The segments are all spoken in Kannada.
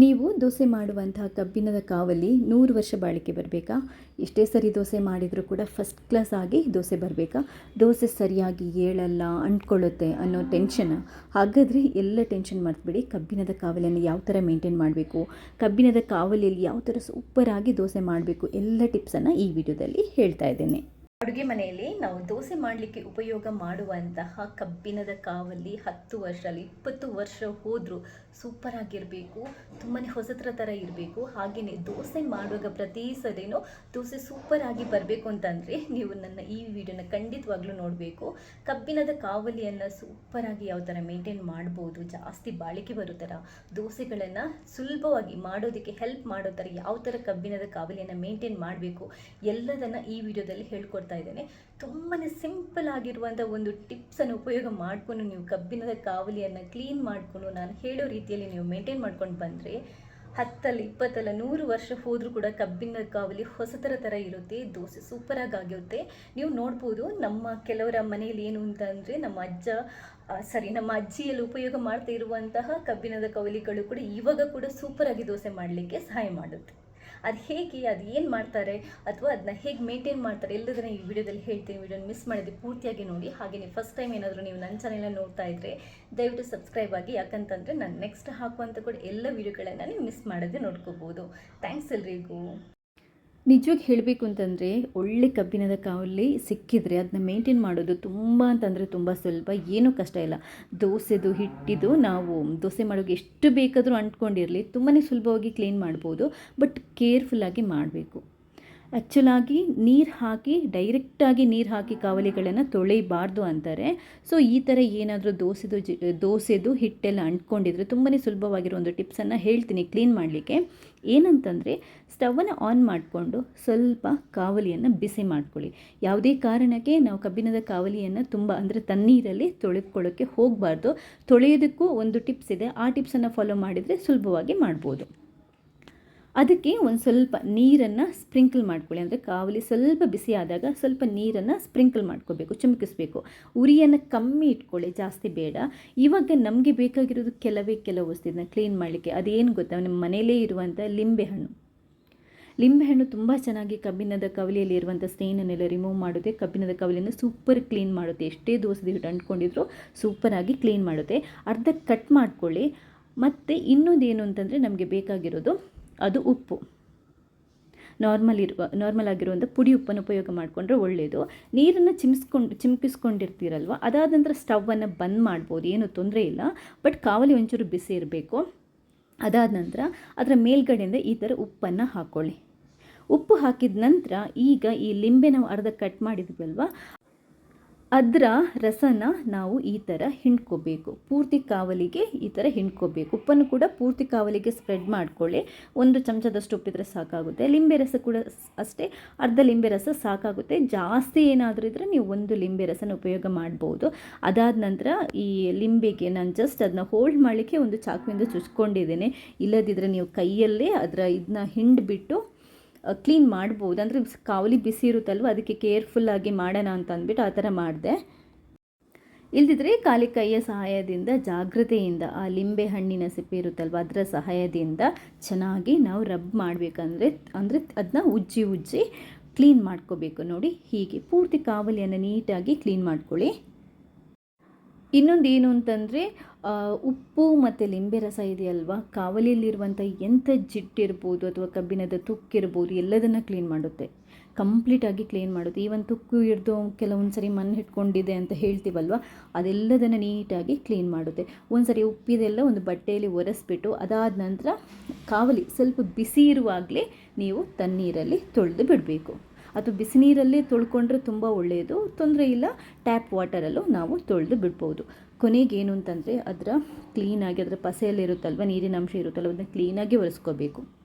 ನೀವು ದೋಸೆ ಮಾಡುವಂತಹ ಕಬ್ಬಿಣದ ಕಾವಲಿ ನೂರು ವರ್ಷ ಬಾಳಿಕೆ ಬರಬೇಕಾ? ಎಷ್ಟೇ ಸರಿ ದೋಸೆ ಮಾಡಿದರೂ ಕೂಡ ಫಸ್ಟ್ ಕ್ಲಾಸ್ ಆಗಿ ದೋಸೆ ಬರಬೇಕಾ? ದೋಸೆ ಸರಿಯಾಗಿ ಏಳಲ್ಲ, ಅಂಟ್ಕೊಳ್ಳುತ್ತೆ ಅನ್ನೋ ಟೆನ್ಷನ್ ಹಾಗಾದರೆ ಎಲ್ಲ ಟೆನ್ಷನ್ ಮರ್ತುಬಿಡಿ ಕಬ್ಬಿಣದ ಕಾವಲಿಯನ್ನು ಯಾವ ಥರ ಮೇಂಟೈನ್ ಮಾಡಬೇಕು? ಕಬ್ಬಿಣದ ಕಾವಲಿಯಲ್ಲಿ ಯಾವ ಥರ ಸೂಪರಾಗಿ ದೋಸೆ ಮಾಡಬೇಕು? ಎಲ್ಲ ಟಿಪ್ಸನ್ನು ಈ ವಿಡಿಯೋದಲ್ಲಿ ಹೇಳ್ತಾ ಇದ್ದೇನೆ. ಅಡುಗೆ ಮನೆಯಲ್ಲಿ ನಾವು ದೋಸೆ ಮಾಡಲಿಕ್ಕೆ ಉಪಯೋಗ ಮಾಡುವಂತಹ ಕಬ್ಬಿಣದ ಕಾವಲಿ ಹತ್ತು ವರ್ಷ ಅಲ್ಲಿ ಇಪ್ಪತ್ತು ವರ್ಷ ಹೋದರೂ ಸೂಪರ್ ಆಗಿರಬೇಕು. ತುಂಬಾ ಹೊಸತ್ರ ಥರ ಇರಬೇಕು. ಹಾಗೆಯೇ ದೋಸೆ ಮಾಡುವಾಗ ಪ್ರತಿ ಸರಿನೂ ದೋಸೆ ಸೂಪರ್ ಆಗಿ ಬರಬೇಕು ಅಂತಂದರೆ ನೀವು ನನ್ನ ಈ ವಿಡಿಯೋನ ಖಂಡಿತವಾಗ್ಲೂ ನೋಡಬೇಕು. ಕಬ್ಬಿಣದ ಕಾವಲಿಯನ್ನು ಸೂಪರಾಗಿ ಯಾವ ಥರ ಮೇಂಟೈನ್ ಮಾಡ್ಬೋದು, ಜಾಸ್ತಿ ಬಾಳಿಕೆ ಬರೋ ಥರ ದೋಸೆಗಳನ್ನು ಸುಲಭವಾಗಿ ಮಾಡೋದಕ್ಕೆ ಹೆಲ್ಪ್ ಮಾಡೋ ಥರ ಯಾವ ಥರ ಕಬ್ಬಿಣದ ಕಾವಲಿಯನ್ನು ಮೇಂಟೈನ್ ಮಾಡಬೇಕು ಎಲ್ಲದನ್ನು ಈ ವಿಡಿಯೋದಲ್ಲಿ ಹೇಳ್ಕೊಡ್ತಾ ಇದ್ದೇನೆ. ತುಂಬಾ ಸಿಂಪಲ್ ಆಗಿರುವಂಥ ಒಂದು ಟಿಪ್ಸನ್ನು ಉಪಯೋಗ ಮಾಡಿಕೊಂಡು ನೀವು ಕಬ್ಬಿಣದ ಕಾವಲಿಯನ್ನು ಕ್ಲೀನ್ ಮಾಡಿಕೊಂಡು ನಾನು ಹೇಳೋ ರೀತಿಯಲ್ಲಿ ನೀವು ಮೇಂಟೈನ್ ಮಾಡ್ಕೊಂಡು ಬಂದರೆ ಹತ್ತಲ್ಲ, ಇಪ್ಪತ್ತಲ್ಲ, ನೂರು ವರ್ಷ ಹೋದರೂ ಕೂಡ ಕಬ್ಬಿನ ಕಾವಲಿ ಹೊಸತರ ಥರ ಇರುತ್ತೆ, ದೋಸೆ ಸೂಪರಾಗಿ ಆಗಿರುತ್ತೆ. ನೀವು ನೋಡ್ಬೋದು ನಮ್ಮ ಕೆಲವರ ಮನೆಯಲ್ಲಿ ಏನು ಅಂತಂದರೆ ನಮ್ಮ ಅಜ್ಜ ಸರಿ ನಮ್ಮ ಅಜ್ಜಿಯಲ್ಲಿ ಉಪಯೋಗ ಮಾಡ್ತಾ ಇರುವಂತಹ ಕಬ್ಬಿಣದ ಕವಲಿಗಳು ಕೂಡ ಇವಾಗ ಕೂಡ ಸೂಪರಾಗಿ ದೋಸೆ ಮಾಡಲಿಕ್ಕೆ ಸಹಾಯ ಮಾಡುತ್ತೆ. ಅದು ಹೇಗೆ, ಅದು ಏನು ಮಾಡ್ತಾರೆ ಅಥವಾ ಅದನ್ನ ಹೇಗೆ ಮೇಂಟೈನ್ ಮಾಡ್ತಾರೆ, ಎಲ್ಲದನ್ನ ಈ ವಿಡಿಯೋದಲ್ಲಿ ಹೇಳ್ತೀನಿ. ವಿಡಿಯೋನ ಮಿಸ್ ಮಾಡಿದ್ರೆ ಪೂರ್ತಿಯಾಗಿ ನೋಡಿ. ಹಾಗೆಯೇ ಫಸ್ಟ್ ಟೈಮ್ ಏನಾದರೂ ನೀವು ನನ್ನ ಚಾನೆಲ್ನ ನೋಡ್ತಾ ಇದ್ದರೆ ದಯವಿಟ್ಟು ಸಬ್ಸ್ಕ್ರೈಬ್ ಆಗಿ. ಯಾಕಂತಂದರೆ ನಾನು ನೆಕ್ಸ್ಟ್ ಹಾಕುವಂಥ ಕೂಡ ಎಲ್ಲ ವಿಡಿಯೋಗಳನ್ನು ನೀವು ಮಿಸ್ ಮಾಡದೆ ನೋಡ್ಕೋಬೋದು. ಥ್ಯಾಂಕ್ಸ್ ಎಲ್ರಿಗೂ. ನಿಜವಾಗಿ ಹೇಳಬೇಕು ಅಂತಂದರೆ, ಒಳ್ಳೆ ಕಬ್ಬಿಣದ ಕಾವಲ್ಲಿ ಸಿಕ್ಕಿದರೆ ಅದನ್ನ ಮೇಂಟೈನ್ ಮಾಡೋದು ತುಂಬ ಅಂತಂದರೆ ತುಂಬ ಸುಲಭ, ಏನೂ ಕಷ್ಟ ಇಲ್ಲ. ದೋಸೆದು, ಹಿಟ್ಟಿದು ನಾವು ದೋಸೆ ಮಾಡೋಕ್ಕೆ ಎಷ್ಟು ಬೇಕಾದರೂ ಅಂಟ್ಕೊಂಡಿರಲಿ ತುಂಬಾ ಸುಲಭವಾಗಿ ಕ್ಲೀನ್ ಮಾಡ್ಬೋದು ಬಟ್ ಕೇರ್ಫುಲ್ಲಾಗಿ ಮಾಡಬೇಕು. ಆ್ಯಕ್ಚುಲಾಗಿ ನೀರು ಹಾಕಿ ಡೈರೆಕ್ಟಾಗಿ ನೀರು ಹಾಕಿ ಕಾವಲಿಗಳನ್ನು ತೊಳೆಯಬಾರ್ದು ಅಂತಾರೆ. ಸೊ ಈ ಥರ ಏನಾದರೂ ದೋಸೆದು ಜಿ, ದೋಸೆದು ಹಿಟ್ಟೆಲ್ಲ ಅಂಟ್ಕೊಂಡಿದ್ರೆ ತುಂಬಾ ಸುಲಭವಾಗಿರೋ ಒಂದು ಟಿಪ್ಸನ್ನು ಹೇಳ್ತೀನಿ ಕ್ಲೀನ್ ಮಾಡಲಿಕ್ಕೆ. ಏನಂತಂದರೆ ಸ್ಟವನ್ನು ಆನ್ ಮಾಡಿಕೊಂಡು ಸ್ವಲ್ಪ ಕಾವಲಿಯನ್ನು ಬಿಸಿ ಮಾಡ್ಕೊಳ್ಳಿ. ಯಾವುದೇ ಕಾರಣಕ್ಕೆ ನಾವು ಕಬ್ಬಿಣದ ಕಾವಲಿಯನ್ನು ತುಂಬ ಅಂದರೆ ತಣ್ಣೀರಲ್ಲಿ ತೊಳೆದುಕೊಳ್ಳೋಕ್ಕೆ ಹೋಗಬಾರ್ದು. ತೊಳೆಯೋದಕ್ಕೂ ಒಂದು ಟಿಪ್ಸ್ ಇದೆ. ಆ ಟಿಪ್ಸನ್ನು ಫಾಲೋ ಮಾಡಿದರೆ ಸುಲಭವಾಗಿ ಮಾಡ್ಬೋದು. ಅದಕ್ಕೆ ಒಂದು ಸ್ವಲ್ಪ ನೀರನ್ನು ಸ್ಪ್ರಿಂಕಲ್ ಮಾಡ್ಕೊಳ್ಳಿ. ಅಂದರೆ ಕಾವಲಿ ಸ್ವಲ್ಪ ಬಿಸಿ ಆದಾಗ ಸ್ವಲ್ಪ ನೀರನ್ನು ಸ್ಪ್ರಿಂಕಲ್ ಮಾಡ್ಕೋಬೇಕು, ಚುಮಕಿಸ್ಬೇಕು. ಉರಿಯನ್ನು ಕಮ್ಮಿ ಇಟ್ಕೊಳ್ಳಿ, ಜಾಸ್ತಿ ಬೇಡ. ಇವಾಗ ನಮಗೆ ಬೇಕಾಗಿರೋದು ಕೆಲವೇ ಕೆಲವು ವಸ್ತು ಇದನ್ನ ಕ್ಲೀನ್ ಮಾಡಲಿಕ್ಕೆ. ಅದೇನು ಗೊತ್ತಾ? ನಮ್ಮ ಮನೆಯಲ್ಲೇ ಇರುವಂಥ ಲಿಂಬೆಹಣ್ಣು ಲಿಂಬೆಹಣ್ಣು ತುಂಬ ಚೆನ್ನಾಗಿ ಕಬ್ಬಿಣದ ಕವಲಿಯಲ್ಲಿ ಇರುವಂಥ ಸ್ಟೇನನ್ನೆಲ್ಲ ರಿಮೂವ್ ಮಾಡುತ್ತೆ. ಕಬ್ಬಿಣದ ಕವಲಿಯನ್ನು ಸೂಪರ್ ಕ್ಲೀನ್ ಮಾಡುತ್ತೆ. ಎಷ್ಟೇ ದೋಸೆ ಹಿಟ್ಟು ಅಂಟ್ಕೊಂಡಿದ್ರು ಸೂಪರಾಗಿ ಕ್ಲೀನ್ ಮಾಡುತ್ತೆ. ಅರ್ಧ ಕಟ್ ಮಾಡ್ಕೊಳ್ಳಿ. ಮತ್ತು ಇನ್ನೊಂದೇನು ಅಂತಂದರೆ ನಮಗೆ ಬೇಕಾಗಿರೋದು ಅದು ಉಪ್ಪು. ನಾರ್ಮಲ್ ಇರುವ ನಾರ್ಮಲ್ ಆಗಿರುವಂಥ ಪುಡಿ ಉಪ್ಪನ್ನು ಉಪಯೋಗ ಮಾಡಿಕೊಂಡ್ರೆ ಒಳ್ಳೆಯದು ನೀರನ್ನು ಚಿಮ್ಸ್ಕೊಂಡು, ಚಿಮ್ಕಿಸ್ಕೊಂಡಿರ್ತೀರಲ್ವ? ಅದಾದ ನಂತರ ಸ್ಟವನ್ನು ಬಂದ್ ಮಾಡ್ಬೋದು, ಏನು ತೊಂದರೆ ಇಲ್ಲ. ಬಟ್ ಕಾವಲಿ ಒಂಚೂರು ಬಿಸಿ ಇರಬೇಕು. ಅದಾದ ನಂತರ ಅದರ ಮೇಲ್ಗಡೆಯಿಂದ ಈ ಥರ ಉಪ್ಪನ್ನು ಹಾಕ್ಕೊಳ್ಳಿ ಉಪ್ಪು ಹಾಕಿದ ನಂತರ ಈಗ ಈ ಲಿಂಬೆ ನಾವು ಅರ್ಧ ಕಟ್ ಮಾಡಿದ್ವಲ್ವ? ಅದರ ರಸನ ನಾವು ಈ ಥರ ಹಿಂಡ್ಕೋಬೇಕು. ಪೂರ್ತಿ ಕಾವಲಿಗೆ ಈ ಥರ ಹಿಂಡ್ಕೋಬೇಕು. ಉಪ್ಪನ್ನು ಕೂಡ ಪೂರ್ತಿ ಕಾವಲಿಗೆ ಸ್ಪ್ರೆಡ್ ಮಾಡ್ಕೊಳ್ಳಿ. ಒಂದು ಚಮಚದಷ್ಟು ಉಪ್ಪಿದ್ರೆ ಸಾಕಾಗುತ್ತೆ. ಲಿಂಬೆ ರಸ ಕೂಡ ಅಷ್ಟೇ, ಅರ್ಧ ಲಿಂಬೆ ರಸ ಸಾಕಾಗುತ್ತೆ. ಜಾಸ್ತಿ ಏನಾದರೂ ಇದ್ದರೆ ನೀವು ಒಂದು ಲಿಂಬೆ ರಸನ ಉಪಯೋಗ ಮಾಡ್ಬೋದು. ಅದಾದ ನಂತರ ಈ ಲಿಂಬೆಗೆ ನಾನು ಜಸ್ಟ್ ಅದನ್ನ ಹೋಲ್ಡ್ ಮಾಡಲಿಕ್ಕೆ ಒಂದು ಚಾಕುವಿಂದ ಚುಚ್ಕೊಂಡಿದ್ದೇನೆ. ಇಲ್ಲದಿದ್ದರೆ ನೀವು ಕೈಯಲ್ಲೇ ಅದರ ಇದನ್ನ ಹಿಂಡ್ಬಿಟ್ಟು ಕ್ಲೀನ್ ಮಾಡ್ಬೋದು. ಅಂದರೆ ಕಾವಲಿ ಬಿಸಿ ಇರುತ್ತಲ್ವ, ಅದಕ್ಕೆ ಕೇರ್ಫುಲ್ಲಾಗಿ ಮಾಡೋಣ ಅಂತ ಅಂದ್ಬಿಟ್ಟು ಆ ಥರ ಮಾಡಿದೆ. ಇಲ್ದಿದ್ರೆ ಕಾಲಿ ಕೈಯ ಸಹಾಯದಿಂದ, ಜಾಗ್ರತೆಯಿಂದ, ಆ ಲಿಂಬೆ ಹಣ್ಣಿನ ಸಿಪ್ಪೆ ಇರುತ್ತಲ್ವ, ಅದರ ಸಹಾಯದಿಂದ ಚೆನ್ನಾಗಿ ನಾವು ರಬ್ ಮಾಡಬೇಕಂದ್ರೆ, ಅಂದರೆ ಅದನ್ನ ಉಜ್ಜಿ ಉಜ್ಜಿ ಕ್ಲೀನ್ ಮಾಡ್ಕೋಬೇಕು. ನೋಡಿ, ಹೀಗೆ ಪೂರ್ತಿ ಕಾವಲಿಯನ್ನು ನೀಟಾಗಿ ಕ್ಲೀನ್ ಮಾಡ್ಕೊಳ್ಳಿ. ಇನ್ನೊಂದು ಏನು ಅಂತಂದರೆ ಉಪ್ಪು ಮತ್ತು ಲಿಂಬೆ ರಸ ಇದೆಯಲ್ವಾ? ಕಾವಲಿಯಲ್ಲಿರುವಂಥ ಎಂಥ ಜಿಟ್ಟಿರ್ಬೋದು ಅಥವಾ ಕಬ್ಬಿಣದ ತುಕ್ಕಿರ್ಬೋದು ಎಲ್ಲದನ್ನು ಕ್ಲೀನ್ ಮಾಡುತ್ತೆ. ಕಂಪ್ಲೀಟಾಗಿ ಕ್ಲೀನ್ ಮಾಡುತ್ತೆ. ಈವನ್ ತುಕ್ಕು ಹಿಡಿದು ಕೆಲವೊಂದು ಸರಿ ಮಣ್ಣು ಹಿಡ್ಕೊಂಡಿದೆ ಅಂತ ಹೇಳ್ತೀವಲ್ವ? ಅದೆಲ್ಲದನ್ನು ನೀಟಾಗಿ ಕ್ಲೀನ್ ಮಾಡುತ್ತೆ. ಒಂದು ಸರಿ ಉಪ್ಪಿದೆಲ್ಲ ಒಂದು ಬಟ್ಟೆಯಲ್ಲಿ ಒರೆಸ್ಬಿಟ್ಟು ಅದಾದ ನಂತರ ಕಾವಲಿ ಸ್ವಲ್ಪ ಬಿಸಿ ಇರುವಾಗಲೇ ನೀವು ತಣ್ಣೀರಲ್ಲಿ ತೊಳೆದು ಬಿಡಬೇಕು. ಅದು ಬಿಸಿ ನೀರಲ್ಲೇ ತೊಳ್ಕೊಂಡ್ರೆ ತುಂಬ ಒಳ್ಳೆಯದು ತೊಂದರೆ ಇಲ್ಲ ಟ್ಯಾಪ್ ವಾಟರಲ್ಲೂ ನಾವು ತೊಳೆದು ಬಿಡ್ಬೋದು. ಕೊನೆಗೆ ಏನು ಅಂತಂದರೆ, ಅದರ ಕ್ಲೀನಾಗಿ ಅದರ ಪಸೆಯಲ್ಲಿರುತ್ತಲ್ವ, ನೀರಿನ ಅಂಶ ಇರುತ್ತಲ್ವ, ಅದನ್ನ ಕ್ಲೀನಾಗಿ ಒರೆಸ್ಕೋಬೇಕು.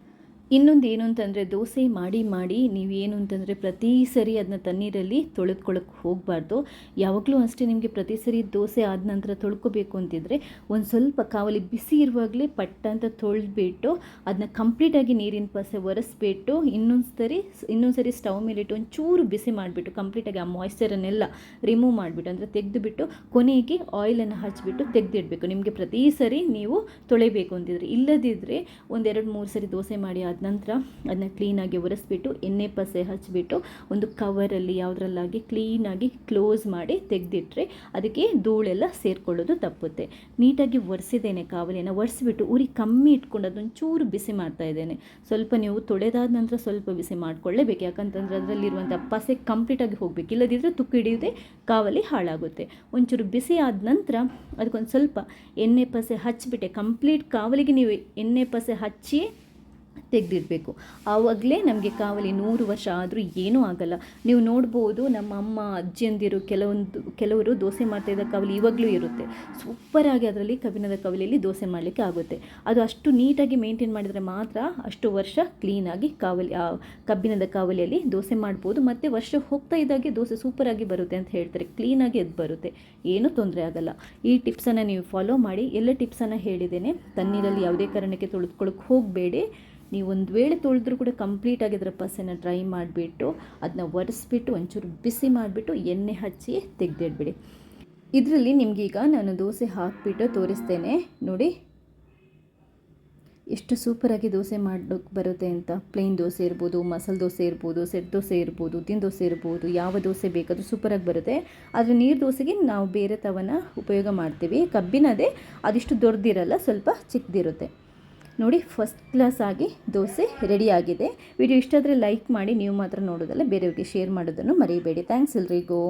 ಇನ್ನೊಂದು ಏನು ಅಂತಂದರೆ ದೋಸೆ ಮಾಡಿ ಮಾಡಿ ನೀವು ಏನು ಅಂತಂದರೆ ಪ್ರತಿ ಸರಿ ಅದನ್ನ ತಣ್ಣೀರಲ್ಲಿ ತೊಳೆದ್ಕೊಳ್ಳೋಕೆ ಹೋಗಬಾರ್ದು. ಯಾವಾಗಲೂ ಅಷ್ಟೇ ನಿಮಗೆ ಪ್ರತಿ ಸರಿ ದೋಸೆ ಆದ ನಂತರ ತೊಳ್ಕೊಬೇಕು ಅಂತಿದ್ರೆ ಒಂದು ಸ್ವಲ್ಪ ಕಾವಲಿ ಬಿಸಿ ಇರುವಾಗಲೇ ಪಟ್ಟ ಅಂತ ತೊಳೆದ್ಬಿಟ್ಟು ಅದನ್ನ ಕಂಪ್ಲೀಟಾಗಿ ನೀರಿನ ಪಸೆ ಒರೆಸ್ಬಿಟ್ಟು ಇನ್ನೊಂದು ಸರಿ ಇನ್ನೊಂದು ಸರಿ ಸ್ಟವ್ ಮೇಲಿಟ್ಟು ಒಂಚೂರು ಬಿಸಿ ಮಾಡಿಬಿಟ್ಟು ಕಂಪ್ಲೀಟಾಗಿ ಆ ಮಾಯ್ಶ್ಚರನ್ನೆಲ್ಲ ರಿಮೂವ್ ಮಾಡಿಬಿಟ್ಟು ಅಂದರೆ ತೆಗೆದುಬಿಟ್ಟು ಕೊನೆಗೆ ಆಯಿಲನ್ನು ಹಚ್ಚಿಬಿಟ್ಟು ತೆಗೆದಿಡಬೇಕು. ನಿಮಗೆ ಪ್ರತಿ ಸರಿ ನೀವು ತೊಳೆಯಬೇಕು ಅಂತಿದ್ರೆ. ಇಲ್ಲದಿದ್ದರೆ ಒಂದೆರಡು ಮೂರು ಸರಿ ದೋಸೆ ಮಾಡಿ ಆದ ನಂತರ ಅದನ್ನ ಕ್ಲೀನಾಗಿ ಒರೆಸ್ಬಿಟ್ಟು, ಎಣ್ಣೆ ಪಸೆ ಹಚ್ಚಿಬಿಟ್ಟು ಒಂದು ಕವರಲ್ಲಿ ಯಾವುದ್ರಲ್ಲಾಗಿ ಕ್ಲೀನಾಗಿ ಕ್ಲೋಸ್ ಮಾಡಿ ತೆಗೆದಿಟ್ರೆ ಅದಕ್ಕೆ ಧೂಳೆಲ್ಲ ಸೇರಿಕೊಳ್ಳೋದು ತಪ್ಪುತ್ತೆ. ನೀಟಾಗಿ ಒರೆಸಿದ್ದೇನೆ ಕಾವಲಿಯನ್ನು ಒರೆಸಿಬಿಟ್ಟು ಉರಿ ಕಮ್ಮಿ ಇಟ್ಕೊಂಡು ಅದೊಂಚೂರು ಬಿಸಿ ಮಾಡ್ತಾ ಇದ್ದೇನೆ. ಸ್ವಲ್ಪ ನೀವು ತೊಳೆದಾದ ನಂತರ ಸ್ವಲ್ಪ ಬಿಸಿ ಮಾಡ್ಕೊಳ್ಳೇಬೇಕು, ಯಾಕಂತಂದ್ರೆ ಅದರಲ್ಲಿರುವಂಥ ಪಸೆ ಕಂಪ್ಲೀಟಾಗಿ ಹೋಗಬೇಕು. ಇಲ್ಲದಿದ್ದರೆ ತುಕ್ಕು ಹಿಡಿಯುವುದೇ ಕಾವಲಿ ಹಾಳಾಗುತ್ತೆ. ಒಂಚೂರು ಬಿಸಿ ಆದ ನಂತರ ಅದಕ್ಕೊಂದು ಸ್ವಲ್ಪ ಎಣ್ಣೆ ಪಸೆ ಹಚ್ಚಿಬಿಟ್ಟೆ ಕಂಪ್ಲೀಟ್ ಕಾವಲಿಗೆ ನೀವು ಎಣ್ಣೆ ಪಸೆ ಹಚ್ಚಿ ತೆಗೆದಿಡಬೇಕು. ಆವಾಗಲೇ ನಮಗೆ ಕಾವಲಿ ನೂರು ವರ್ಷ ಆದರೂ ಏನೂ ಆಗಲ್ಲ. ನೀವು ನೋಡ್ಬೋದು ನಮ್ಮ ಅಮ್ಮ ಅಜ್ಜಿಯಂದಿರು ಕೆಲವೊಂದು, ಕೆಲವರು ದೋಸೆ ಮಾಡ್ತಾಯಿದ್ದ ಕಾವಲಿ ಇವಾಗಲೂ ಇರುತ್ತೆ. ಸೂಪರಾಗಿ ಅದರಲ್ಲಿ ಕಬ್ಬಿಣದ ಕವಲಿಯಲ್ಲಿ ದೋಸೆ ಮಾಡಲಿಕ್ಕೆ ಆಗುತ್ತೆ. ಅದು ಅಷ್ಟು ನೀಟಾಗಿ ಮೇಂಟೈನ್ ಮಾಡಿದರೆ ಮಾತ್ರ ಅಷ್ಟು ವರ್ಷ ಕ್ಲೀನಾಗಿ ಕಾವಲಿ ಕಬ್ಬಿಣದ ಕಾವಲಿಯಲ್ಲಿ ದೋಸೆ ಮಾಡ್ಬೋದು. ಮತ್ತು ವರ್ಷ ಹೋಗ್ತಾ ಇದ್ದಾಗೆ ದೋಸೆ ಸೂಪರಾಗಿ ಬರುತ್ತೆ ಅಂತ ಹೇಳ್ತಾರೆ. ಕ್ಲೀನಾಗಿ ಅದು ಬರುತ್ತೆ. ಏನೂ ತೊಂದರೆ ಆಗಲ್ಲ. ಈ ಟಿಪ್ಸನ್ನು ನೀವು ಫಾಲೋ ಮಾಡಿ. ಎಲ್ಲ ಟಿಪ್ಸನ್ನು ಹೇಳಿದ್ದೇನೆ. ತಣ್ಣೀರಲ್ಲಿ ಯಾವುದೇ ಕಾರಣಕ್ಕೆ ತೊಳೆದುಕೊಳ್ಳೋಕೆ ಹೋಗಬೇಡಿ. ನೀವು ಒಂದು ವೇಳೆ ತೊಳೆದ್ರೂ ಕೂಡ ಕಂಪ್ಲೀಟಾಗಿ ಅದರ ಪಸೆನ ಡ್ರೈ ಮಾಡಿಬಿಟ್ಟು ಅದನ್ನ ಒರೆಸ್ಬಿಟ್ಟು ಒಂಚೂರು ಬಿಸಿ ಮಾಡಿಬಿಟ್ಟು ಎಣ್ಣೆ ಹಚ್ಚಿ ತೆಗೆದಿಡ್ಬಿಡಿ. ಇದರಲ್ಲಿ ನಿಮಗೀಗ ನಾನು ದೋಸೆ ಹಾಕಿಬಿಟ್ಟು ತೋರಿಸ್ತೇನೆ. ನೋಡಿ. ಎಷ್ಟು ಸೂಪರಾಗಿ ದೋಸೆ ಮಾಡೋಕ್ಕೆ ಬರುತ್ತೆ ಅಂತ. ಪ್ಲೇನ್ ದೋಸೆ ಇರ್ಬೋದು, ಮಸಾಲೆ ದೋಸೆ ಇರ್ಬೋದು ಸೆಟ್ ದೋಸೆ ಇರ್ಬೋದು, ಉದ್ದಿನ ದೋಸೆ ಇರ್ಬೋದು, ಯಾವ ದೋಸೆ ಬೇಕಾದರೂ ಸೂಪರಾಗಿ ಬರುತ್ತೆ. ಆದರೆ ನೀರು ದೋಸೆಗೆ ನಾವು ಬೇರೆ ತವನ ಉಪಯೋಗ ಮಾಡ್ತೀವಿ. ಕಬ್ಬಿನದೇ, ಅದಿಷ್ಟು ದೊಡ್ಡದಿರಲ್ಲ ಸ್ವಲ್ಪ ಚಿಕ್ಕದಿರುತ್ತೆ ನೋಡಿ ಫಸ್ಟ್ ಕ್ಲಾಸ್ ಆಗಿ ದೋಸೆ ರೆಡಿಯಾಗಿದೆ. ವಿಡಿಯೋ ಇಷ್ಟಾದರೆ ಲೈಕ್ ಮಾಡಿ, ನೀವು ಮಾತ್ರ ನೋಡೋದಲ್ಲ, ಬೇರೆಯವ್ರಿಗೆ ಶೇರ್ ಮಾಡೋದನ್ನು ಮರೀಬೇಡಿ. ಥ್ಯಾಂಕ್ಸ್ ಎಲ್ರಿಗೂ.